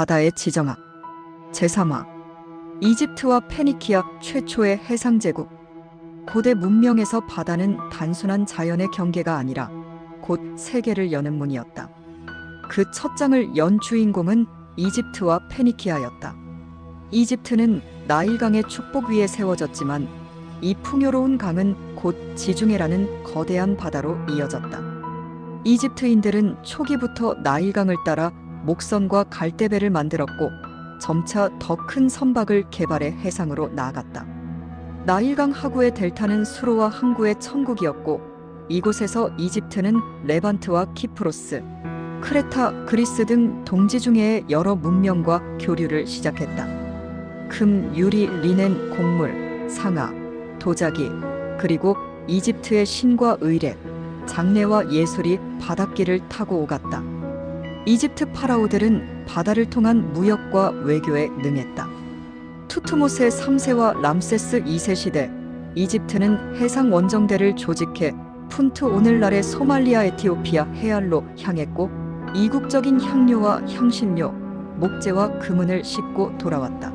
바다의 지정학 제3화 이집트와 페니키아 최초의 해상 제국 고대 문명에서 바다는 단순한 자연의 경계가 아니라 곧 세계를 여는 문이었다. 그 첫 장을 연 주인공은 이집트와 페니키아였다. 이집트는 나일강의 축복 위에 세워졌지만 이 풍요로운 강은 곧 지중해라는 거대한 바다로 이어졌다. 이집트인들은 초기부터 나일강을 따라 목선과 갈대배를 만들었고 점차 더 큰 선박을 개발해 해상으로 나아갔다. 나일강 하구의 델타는 수로와 항구의 천국이었고 이곳에서 이집트는 레반트와 키프로스, 크레타, 그리스 등 동지중해의 여러 문명과 교류를 시작했다. 금, 유리, 리넨, 곡물, 상아, 도자기, 그리고 이집트의 신과 의례, 장례와 예술이 바닷길을 타고 오갔다. 이집트 파라오들은 바다를 통한 무역과 외교에 능했다. 투트모스 3세와 람세스 2세 시대, 이집트는 해상 원정대를 조직해 푼트 오늘날의 소말리아 에티오피아 해안로 향했고 이국적인 향료와 향신료, 목재와 금은을 싣고 돌아왔다.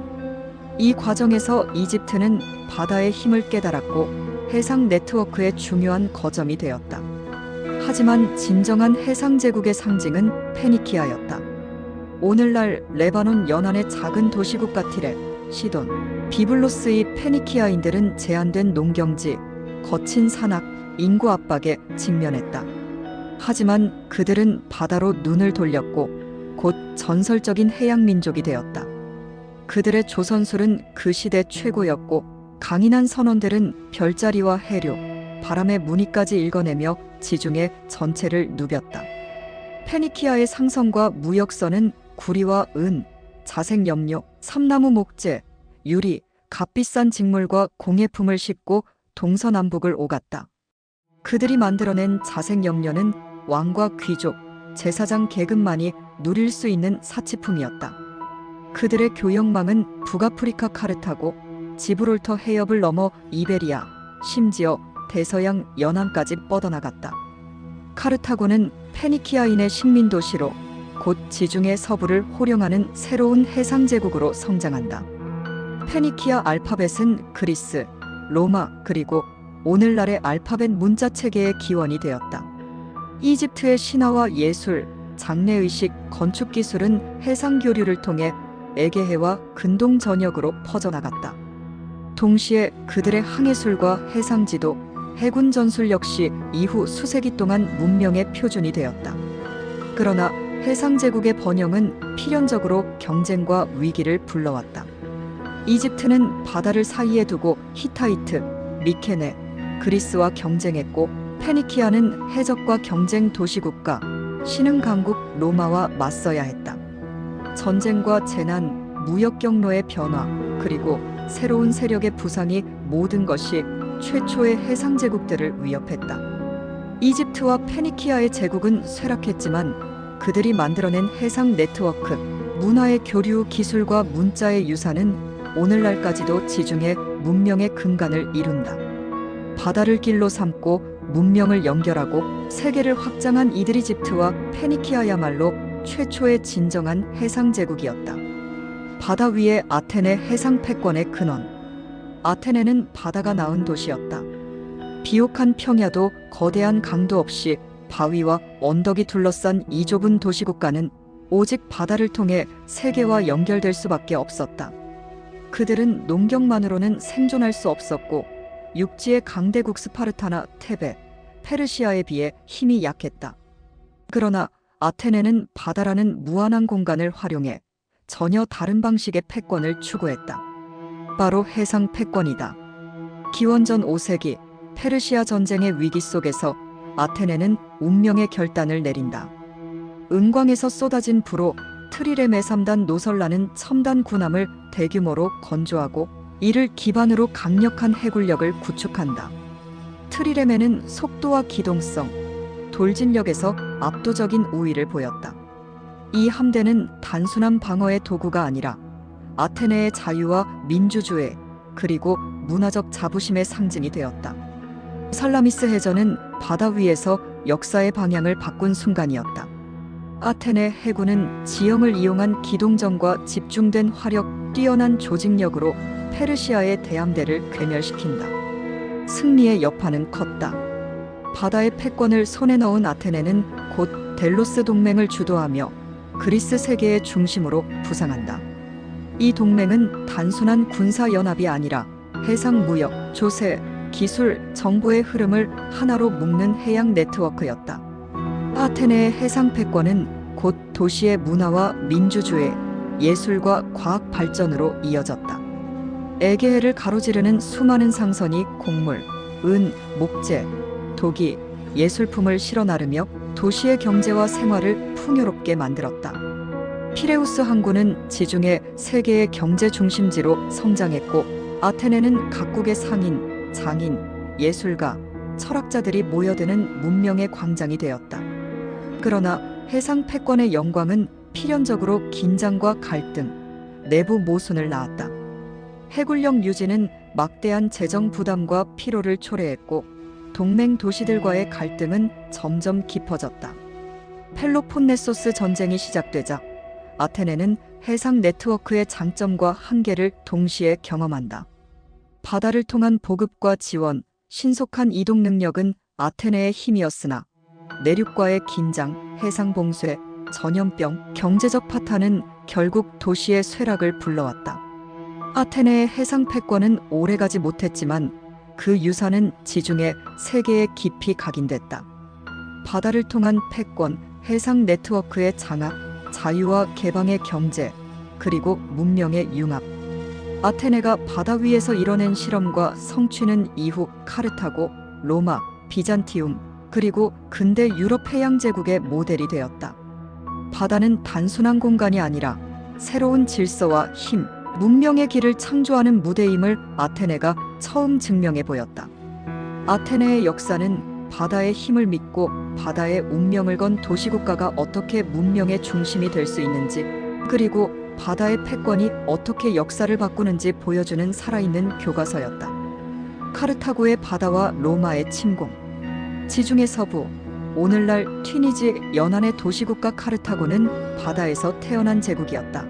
이 과정에서 이집트는 바다의 힘을 깨달았고 해상 네트워크의 중요한 거점이 되었다. 하지만 진정한 해상 제국의 상징은 페니키아였다. 오늘날 레바논 연안의 작은 도시국 가 티레, 시돈, 비블로스의 페니키아인들은 제한된 농경지, 거친 산악, 인구 압박에 직면했다. 하지만 그들은 바다로 눈을 돌렸고 곧 전설적인 해양 민족이 되었다. 그들의 조선술은 그 시대 최고였고 강인한 선원들은 별자리와 해류, 바람의 무늬까지 읽어내며 지중해 전체를 누볐다. 페니키아의 상성과 무역선은 구리와 은, 자색 염료, 삼나무 목재, 유리, 값비싼 직물과 공예품을 싣고 동서남북을 오갔다. 그들이 만들어낸 자색 염료는 왕과 귀족, 제사장 계급만이 누릴 수 있는 사치품이었다. 그들의 교역망은 북아프리카 카르타고, 지브롤터 해협을 넘어 이베리아, 심지어 대서양 연안까지 뻗어나갔다. 카르타고는 페니키아인의 식민 도시로 곧 지중해 서부를 호령하는 새로운 해상 제국으로 성장한다. 페니키아 알파벳은 그리스, 로마 그리고 오늘날의 알파벳 문자 체계의 기원이 되었다. 이집트의 신화와 예술, 장례의식, 건축 기술은 해상 교류를 통해 에게해와 근동 전역으로 퍼져나갔다. 동시에 그들의 항해술과 해상지도, 해군 전술 역시 이후 수세기 동안 문명의 표준이 되었다. 그러나 해상 제국의 번영은 필연적으로 경쟁과 위기를 불러왔다. 이집트는 바다를 사이에 두고 히타이트, 미케네, 그리스와 경쟁했고 페니키아는 해적과 경쟁 도시국가, 신흥 강국 로마와 맞서야 했다. 전쟁과 재난, 무역 경로의 변화, 그리고 새로운 세력의 부상이 모든 것이 최초의 해상 제국들을 위협했다. 이집트와 페니키아의 제국은 쇠락했지만 그들이 만들어낸 해상 네트워크, 문화의 교류 기술과 문자의 유산은 오늘날까지도 지중해 문명의 근간을 이룬다. 바다를 길로 삼고 문명을 연결하고 세계를 확장한 이드리집트와 페니키아야말로 최초의 진정한 해상 제국이었다. 바다 위의 아테네 해상 패권의 근원. 아테네는 바다가 낳은 도시였다. 비옥한 평야도 거대한 강도 없이 바위와 언덕이 둘러싼 이 좁은 도시국가는 오직 바다를 통해 세계와 연결될 수밖에 없었다. 그들은 농경만으로는 생존할 수 없었고 육지의 강대국 스파르타나 테베, 페르시아에 비해 힘이 약했다. 그러나 아테네는 바다라는 무한한 공간을 활용해 전혀 다른 방식의 패권을 추구했다. 바로 해상 패권이다. 기원전 5세기 페르시아 전쟁의 위기 속에서 아테네는 운명의 결단을 내린다. 은광에서 쏟아진 불로 트리레메 3단 노설라는 첨단 군함을 대규모로 건조하고 이를 기반으로 강력한 해군력을 구축한다. 트리레메는 속도와 기동성, 돌진력에서 압도적인 우위를 보였다. 이 함대는 단순한 방어의 도구가 아니라 아테네의 자유와 민주주의 그리고 문화적 자부심의 상징이 되었다. 살라미스 해전은 바다 위에서 역사의 방향을 바꾼 순간이었다. 아테네 해군은 지형을 이용한 기동전과 집중된 화력, 뛰어난 조직력으로 페르시아의 대함대를 괴멸시킨다. 승리의 여파는 컸다. 바다의 패권을 손에 넣은 아테네는 곧 델로스 동맹을 주도하며 그리스 세계의 중심으로 부상한다. 이 동맹은 단순한 군사 연합이 아니라 해상 무역, 조세, 기술, 정보의 흐름을 하나로 묶는 해양 네트워크였다. 아테네의 해상 패권은 곧 도시의 문화와 민주주의, 예술과 과학 발전으로 이어졌다. 에게해를 가로지르는 수많은 상선이 곡물, 은, 목재, 도기, 예술품을 실어 나르며 도시의 경제와 생활을 풍요롭게 만들었다. 피레우스 항구는 지중해 세계의 경제 중심지로 성장했고 아테네는 각국의 상인, 장인, 예술가, 철학자들이 모여드는 문명의 광장이 되었다. 그러나 해상 패권의 영광은 필연적으로 긴장과 갈등, 내부 모순을 낳았다. 해군력 유지는 막대한 재정 부담과 피로를 초래했고 동맹 도시들과의 갈등은 점점 깊어졌다. 펠로폰네소스 전쟁이 시작되자 아테네는 해상 네트워크의 장점과 한계를 동시에 경험한다. 바다를 통한 보급과 지원, 신속한 이동 능력은 아테네의 힘이었으나 내륙과의 긴장, 해상 봉쇄, 전염병, 경제적 파탄은 결국 도시의 쇠락을 불러왔다. 아테네의 해상 패권은 오래가지 못했지만 그 유산은 지중해 세계에 깊이 각인됐다. 바다를 통한 패권, 해상 네트워크의 장악, 자유와 개방의 경제, 그리고 문명의 융합. 아테네가 바다 위에서 이뤄낸 실험과 성취는 이후 카르타고, 로마, 비잔티움, 그리고 근대 유럽 해양 제국의 모델이 되었다. 바다는 단순한 공간이 아니라 새로운 질서와 힘, 문명의 길을 창조하는 무대임을 아테네가 처음 증명해 보였다. 아테네의 역사는 바다의 힘을 믿고 바다의 운명을 건 도시국가가 어떻게 문명의 중심이 될 수 있는지, 그리고 바다의 패권이 어떻게 역사를 바꾸는지 보여주는 살아있는 교과서였다. 카르타고의 바다와 로마의 침공, 지중해 서부, 오늘날 튀니지 연안의 도시국가 카르타고는 바다에서 태어난 제국이었다.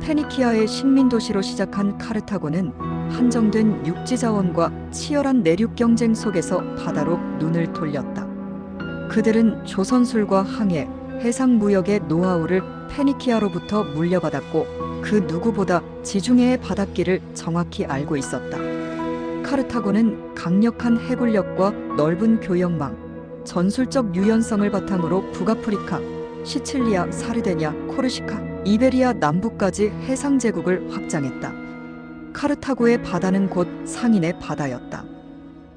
페니키아의 식민 도시로 시작한 카르타고는 한정된 육지 자원과 치열한 내륙 경쟁 속에서 바다로 눈을 돌렸다. 그들은 조선술과 항해, 해상 무역의 노하우를 페니키아로부터 물려받았고 그 누구보다 지중해의 바닷길을 정확히 알고 있었다. 카르타고는 강력한 해군력과 넓은 교역망, 전술적 유연성을 바탕으로 북아프리카, 시칠리아, 사르데냐, 코르시카, 이베리아 남부까지 해상 제국을 확장했다. 카르타고의 바다는 곧 상인의 바다였다.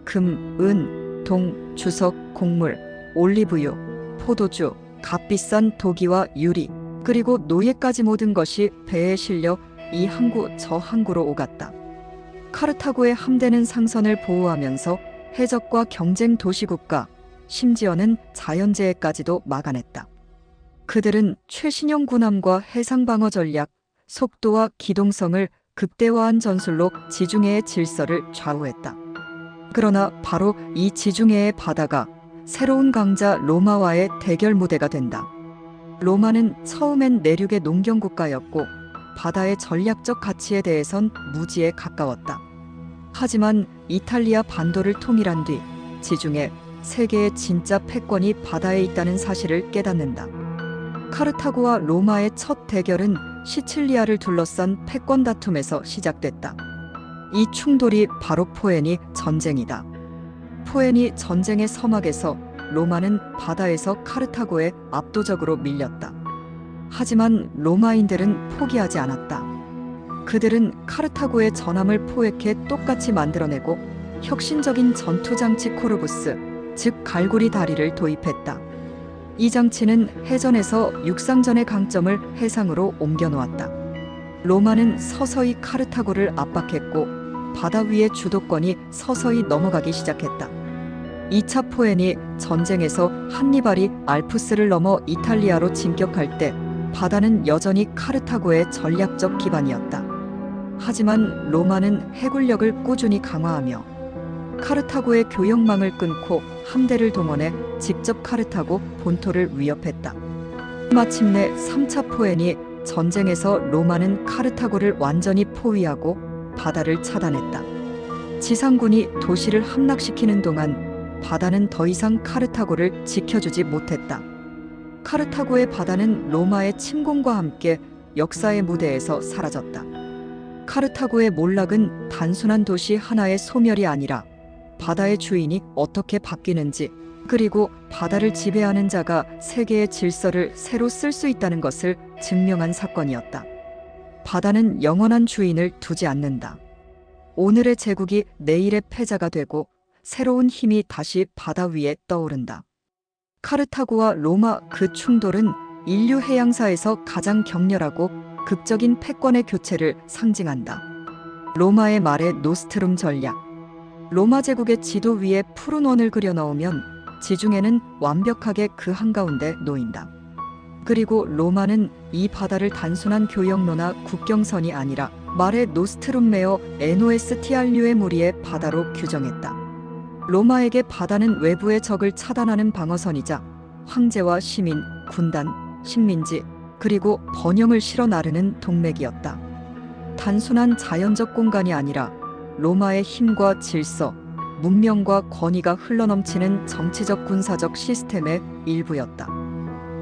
금, 은, 동, 주석, 곡물, 올리브유, 포도주, 값비싼 도기와 유리, 그리고 노예까지 모든 것이 배에 실려 이 항구 저 항구로 오갔다. 카르타고의 함대는 상선을 보호하면서 해적과 경쟁 도시국가, 심지어는 자연재해까지도 막아냈다. 그들은 최신형 군함과 해상 방어 전략, 속도와 기동성을 극대화한 전술로 지중해의 질서를 좌우했다. 그러나 바로 이 지중해의 바다가 새로운 강자 로마와의 대결 무대가 된다. 로마는 처음엔 내륙의 농경 국가였고 바다의 전략적 가치에 대해선 무지에 가까웠다. 하지만 이탈리아 반도를 통일한 뒤 지중해 세계의 진짜 패권이 바다에 있다는 사실을 깨닫는다. 카르타고와 로마의 첫 대결은 시칠리아를 둘러싼 패권 다툼에서 시작됐다. 이 충돌이 바로 포에니 전쟁이다. 포에니 전쟁의 서막에서 로마는 바다에서 카르타고에 압도적으로 밀렸다. 하지만 로마인들은 포기하지 않았다. 그들은 카르타고의 전함을 포획해 똑같이 만들어내고 혁신적인 전투장치 코르부스, 즉 갈고리 다리를 도입했다. 이 장치는 해전에서 육상전의 강점을 해상으로 옮겨 놓았다. 로마는 서서히 카르타고를 압박했고 바다 위의 주도권이 서서히 넘어가기 시작했다. 2차 포엔이 전쟁에서 한니발이 알프스를 넘어 이탈리아로 진격할 때 바다는 여전히 카르타고의 전략적 기반이었다. 하지만 로마는 해군력을 꾸준히 강화하며 카르타고의 교역망을 끊고 함대를 동원해 직접 카르타고 본토를 위협했다. 마침내 3차 포엔이 전쟁에서 로마는 카르타고를 완전히 포위하고 바다를 차단했다. 지상군이 도시를 함락시키는 동안 바다는 더 이상 카르타고를 지켜주지 못했다. 카르타고의 바다는 로마의 침공과 함께 역사의 무대에서 사라졌다. 카르타고의 몰락은 단순한 도시 하나의 소멸이 아니라 바다의 주인이 어떻게 바뀌는지 그리고 바다를 지배하는 자가 세계의 질서를 새로 쓸 수 있다는 것을 증명한 사건이었다. 바다는 영원한 주인을 두지 않는다. 오늘의 제국이 내일의 패자가 되고 새로운 힘이 다시 바다 위에 떠오른다. 카르타고와 로마 그 충돌은 인류 해양사에서 가장 격렬하고 극적인 패권의 교체를 상징한다. 로마의 말의 노스트룸 전략. 로마 제국의 지도 위에 푸른 원을 그려 넣으면 지중해는 완벽하게 그 한가운데 놓인다. 그리고 로마는 이 바다를 단순한 교역로나 국경선이 아니라 말의 노스트룸메어 에노에스티알류의 무리의 바다로 규정했다. 로마에게 바다는 외부의 적을 차단하는 방어선이자 황제와 시민, 군단, 식민지, 그리고 번영을 실어 나르는 동맥이었다. 단순한 자연적 공간이 아니라 로마의 힘과 질서, 문명과 권위가 흘러넘치는 정치적 군사적 시스템의 일부였다.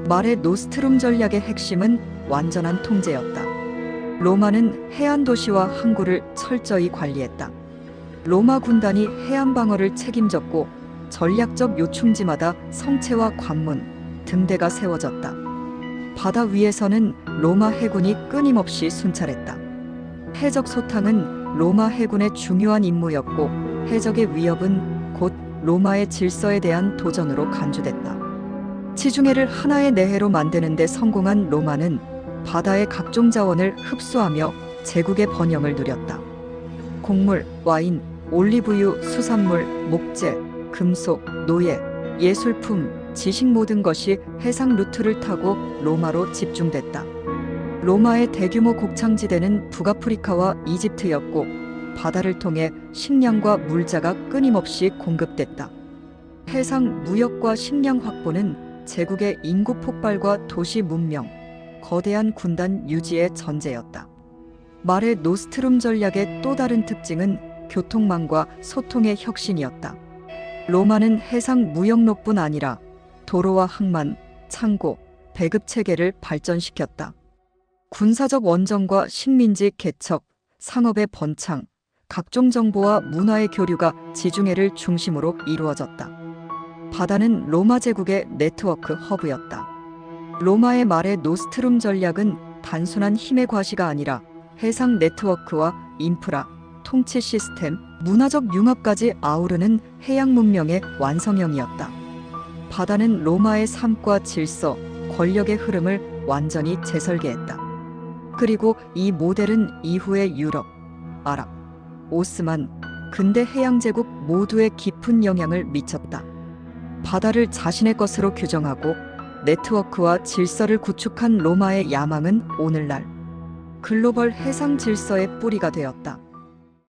말의 노스트룸 전략의 핵심은 완전한 통제였다. 로마는 해안 도시와 항구를 철저히 관리했다. 로마 군단이 해안 방어를 책임졌고 전략적 요충지마다 성체와 관문, 등대가 세워졌다. 바다 위에서는 로마 해군이 끊임없이 순찰했다. 해적 소탕은 로마 해군의 중요한 임무였고 해적의 위협은 곧 로마의 질서에 대한 도전으로 간주됐다. 지중해를 하나의 내해로 만드는 데 성공한 로마는 바다의 각종 자원을 흡수하며 제국의 번영을 누렸다. 곡물, 와인, 올리브유, 수산물, 목재, 금속, 노예, 예술품, 지식 모든 것이 해상 루트를 타고 로마로 집중됐다. 로마의 대규모 곡창지대는 북아프리카와 이집트였고 바다를 통해 식량과 물자가 끊임없이 공급됐다. 해상 무역과 식량 확보는 제국의 인구 폭발과 도시 문명, 거대한 군단 유지의 전제였다. 말의 노스트룸 전략의 또 다른 특징은 교통망과 소통의 혁신이었다. 로마는 해상 무역로뿐 아니라 도로와 항만, 창고, 배급 체계를 발전시켰다. 군사적 원정과 식민지 개척, 상업의 번창, 각종 정보와 문화의 교류가 지중해를 중심으로 이루어졌다. 바다는 로마 제국의 네트워크 허브였다. 로마의 말의 노스트룸 전략은 단순한 힘의 과시가 아니라 해상 네트워크와 인프라, 통치 시스템, 문화적 융합까지 아우르는 해양 문명의 완성형이었다. 바다는 로마의 삶과 질서, 권력의 흐름을 완전히 재설계했다. 그리고 이 모델은 이후의 유럽, 아랍, 오스만, 근대 해양제국 모두에 깊은 영향을 미쳤다. 바다를 자신의 것으로 규정하고 네트워크와 질서를 구축한 로마의 야망은 오늘날 글로벌 해상 질서의 뿌리가 되었다.